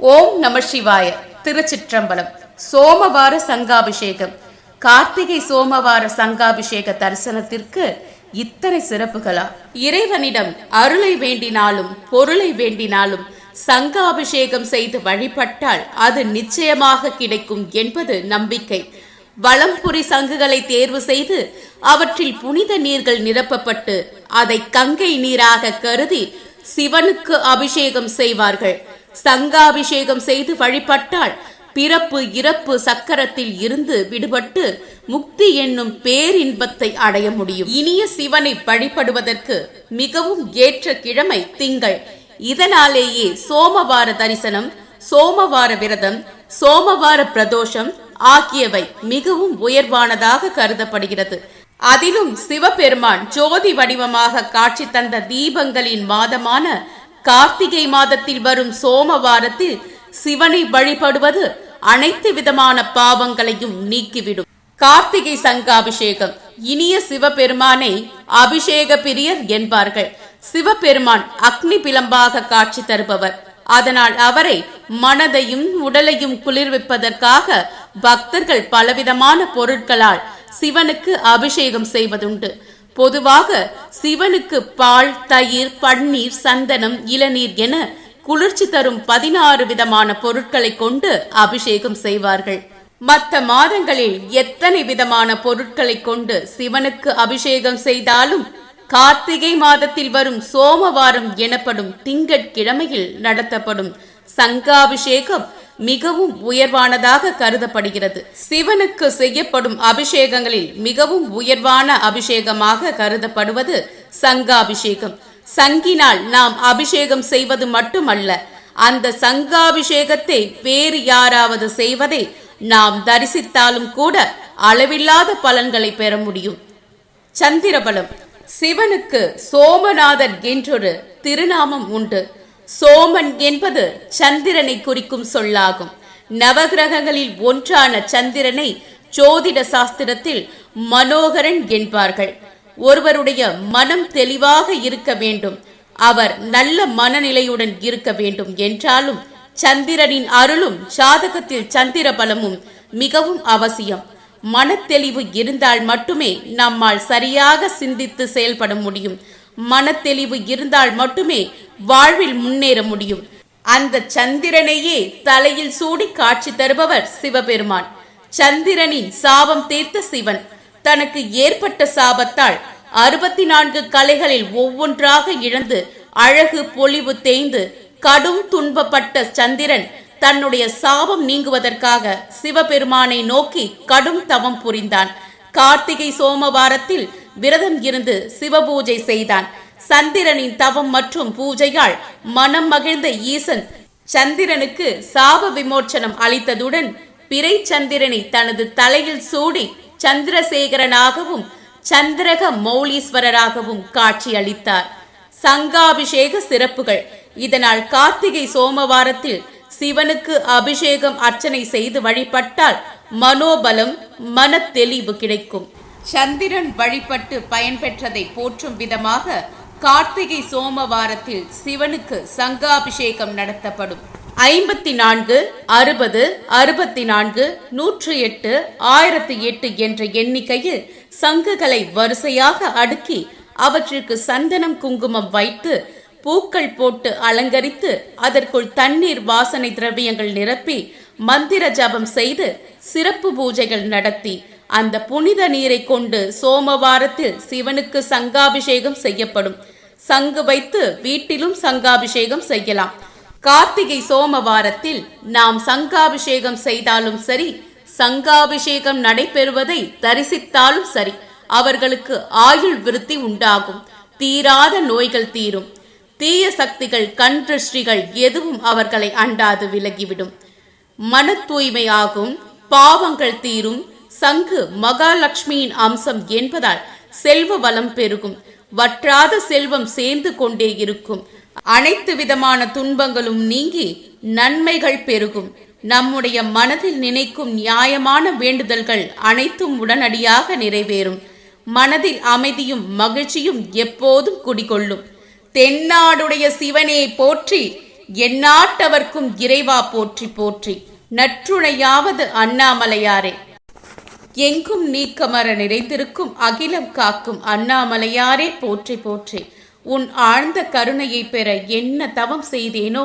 ஓம் நம சிவாய. திருச்சிற்றம்பலம். சோமவார சங்காபிஷேகம். கார்த்திகை சோமவார சங்காபிஷேக தரிசனத்திற்கு இத்தனை சிறப்புகளா? இறைவனிடம் அருளை வேண்டினாலும் பொருளை வேண்டினாலும் சங்காபிஷேகம் செய்து வழிபட்டால் அது நிச்சயமாக கிடைக்கும் என்பது நம்பிக்கை. வளம்புரி சங்குகளை தேர்வு செய்து அவற்றில் புனித நீர்கள் நிரப்பப்பட்டு அதை கங்கை நீராக கருதி சிவனுக்கு அபிஷேகம் செய்வார்கள். சங்காபிஷேகம் செய்து வழிபட்டால் பிறப்பு இறப்பு சக்கரத்தில் இருந்து விடுபட்டு முக்தி என்னும் பேரின்பத்தை அடைய முடியும். இனிய சிவனை வழிபடுவதற்கு மிகவும் ஏற்ற கிழமை திங்கள். இதனாலேயே சோமவார தரிசனம் சோமவார விரதம் சோமவார பிரதோஷம் ஆகியவை மிகவும் உயர்வானதாக கருதப்படுகிறது. அதிலும் சிவபெருமான் ஜோதி வடிவமாக காட்சி தந்த தீபங்களின் மாதமான கார்த்திகை மாதத்தில் வரும் சோமவாரத்தில் சிவனை வழிபடுவது அனைத்து விதமான பாவங்களையும் நீக்கிவிடும். கார்த்திகை சங்காபிஷேகம். இனிய சிவபெருமானை அபிஷேக பிரியர் என்பார்கள். சிவபெருமான் அக்னி பிளம்பாக காட்சி தருபவர். அதனால் அவரை மனதையும் உடலையும் குளிர்விப்பதற்காக பக்தர்கள் பலவிதமான பொருட்களால் சிவனுக்கு அபிஷேகம் செய்வதுண்டு. பொதுவாக சிவனுக்கு பால் தயிர் பன்னீர் சந்தனம் இளநீர் என குளிர்ச்சி தரும் பதினாறு விதமான பொருட்களை கொண்டு அபிஷேகம் செய்வார்கள். மற்ற மாதங்களில் எத்தனை விதமான பொருட்களை கொண்டு சிவனுக்கு அபிஷேகம் செய்தாலும் கார்த்திகை மாதத்தில் வரும் சோமவாரம் எனப்படும் திங்கட்கிழமையில் நடத்தப்படும் சங்காபிஷேகம் மிகவும் உயர்வானதாக கருதப்படுகிறது. சிவனுக்கு செய்யப்படும் அபிஷேகங்களில் மிகவும் உயர்வான அபிஷேகமாக கருதப்படுவது சங்காபிஷேகம். சங்கினால் நாம் அபிஷேகம் செய்வது மட்டுமல்ல அந்த சங்காபிஷேகத்தை வேறு யாராவது செய்வதை நாம் தரிசித்தாலும் கூட அளவில்லாத பலன்களை பெற முடியும். சந்திரபலம். சிவனுக்கு சோமநாதன் என்றொரு திருநாமம் உண்டு. சோமன் என்பது சந்திரனை குறிக்கும் சொல்லாகும். நவகிரகங்களில் ஒன்றான சந்திரனை ஜோதிட சாஸ்திரத்தில் மனோகரன் என்பார்கள். ஒருவருடைய மனம் தெளிவாக இருக்க வேண்டும். அவர் நல்ல மனநிலையுடன் இருக்க வேண்டும் என்றாலும் சந்திரனின் அருளும் சாதகத்தில் சந்திர பலமும் மிகவும் அவசியம். மனத்தெளிவு இருந்தால் மட்டுமே நம்மால் சரியாக சிந்தித்து செயல்பட முடியும். மனத்தெளிவு இருந்தால் மட்டுமே வாழ்வில் முன்னேற முடியும். அந்த சந்திரனையே தலையில் சூடி காட்சி தருபவர் சிவபெருமான். சந்திரனின் சாபம் தீர்த்த சிவன். தனக்கு ஏற்பட்ட சாபத்தால் அறுபத்தி நான்கு கலைகளில் ஒவ்வொன்றாக இழந்து அழகு பொலிவு தேய்ந்து கடும் துன்பப்பட்ட சந்திரன் தன்னுடைய சாபம் நீங்குவதற்காக சிவபெருமானை நோக்கி கடும் தவம் புரிந்தான். கார்த்திகை சோமவாரத்தில் விரதம் இருந்து சிவபூஜை செய்தான். சந்திரனின் தவம் மற்றும் பூஜையால் மனம் மகிழ்ந்த ஈசன் சந்திரனுக்கு சாப விமோச்சனம் அளித்ததுடன் பிறை சந்திரனை தனது தலையில் சூடி சந்திரசேகரனாகவும் சந்திரக மௌலீஸ்வரராகவும் காட்சி அளித்தார் சங்காபிஷேக சிறப்புகள். இதனால் கார்த்திகை சோமவாரத்தில் சிவனுக்கு அபிஷேகம் அர்ச்சனை செய்து வழிபட்டால் மனோபலம் மன தெளிவு கிடைக்கும். சந்திரன் வழிபட்டு பயன்பெற்றதை போற்றும் விதமாக கார்த்திகை சோமவாரத்தில் சிவனுக்கு சங்காபிஷேகம் நடத்தப்படும். ஐம்பத்தி நான்கு அறுபது அறுபத்தி நான்கு நூற்று எட்டு ஆயிரத்தி எட்டு என்ற எண்ணிக்கையில் சங்குகளை வரிசையாக அடுக்கி அவற்றிற்கு சந்தனம் குங்குமம் வைத்து பூக்கள் போட்டு அலங்கரித்து அதற்குள் தண்ணீர் வாசனை திரவியங்கள் நிரப்பி மந்திர ஜபம் செய்து சிறப்பு பூஜைகள் நடத்தி அந்த புனித நீரை கொண்டு சோமவாரத்தில் சிவனுக்கு சங்காபிஷேகம் செய்யப்படும். சங்கு வைத்து வீட்டிலும் சங்காபிஷேகம் செய்யலாம். கார்த்திகை சோமவாரத்தில் நாம் சங்காபிஷேகம் செய்தாலும் சரி சங்காபிஷேகம் நடைபெறுவதை தரிசித்தாலும் சரி அவர்களுக்கு ஆயுள் விருத்தி உண்டாகும். தீராத நோய்கள் தீரும். தீய சக்திகள் கண் திருஷ்டிகள் எதுவும் அவர்களை அண்டாது விலகிவிடும். மன தூய்மையாகும் பாவங்கள் தீரும். சங்கு மகாலட்சுமியின் அம்சம் என்பதால் செல்வ வளம் பெருகும். வற்றாத செல்வம் சேர்ந்து கொண்டே இருக்கும். அனைத்து விதமான துன்பங்களும் நீங்கி நன்மைகள் பெருகும். நம்முடைய மனதில் நினைக்கும் நியாயமான வேண்டுதல்கள் அனைத்தும் உடனடியாக நிறைவேறும். மனதில் அமைதியும் மகிழ்ச்சியும் எப்போதும் குடிகொள்ளும். தென்னாடுடைய சிவனே போற்றி எந்நாட்டவர்க்கும் இறைவா போற்றி போற்றி. நற்றுணையாவது அண்ணாமலையாரே. எங்கும் நீக்கமர நிறைந்திருக்கும் அகிலம் காக்கும் அண்ணாமலையாரே போற்றி போற்றி. உன் ஆழ்ந்த கருணையை பெற என்ன தவம் செய்தேனோ